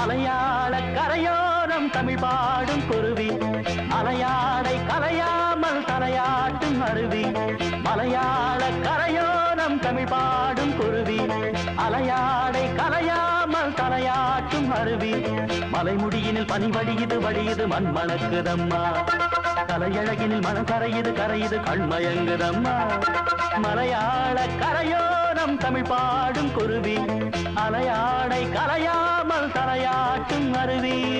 மலையாள கரையோரம் தமிழ் பாடும் குருவி. அலையாடை கலையாமல் தலையாட்டும் அருவி. மலையாள கரையோரம் தமிழ் பாடும் குருவி. அலையாடை கலையாமல் தலையாட்டும் அருவி. மலைமுடியினில் பனி வடியுது வழியுது மண் மணக்குதம்மா. கலையழகினில் மனம் கரையுது கரையுது கண்மயங்குதம்மா மலையாள கரையோரம் தமிழ் பாடும் குருவி. அலை கலையாமல் தலையாட்டும் அருவி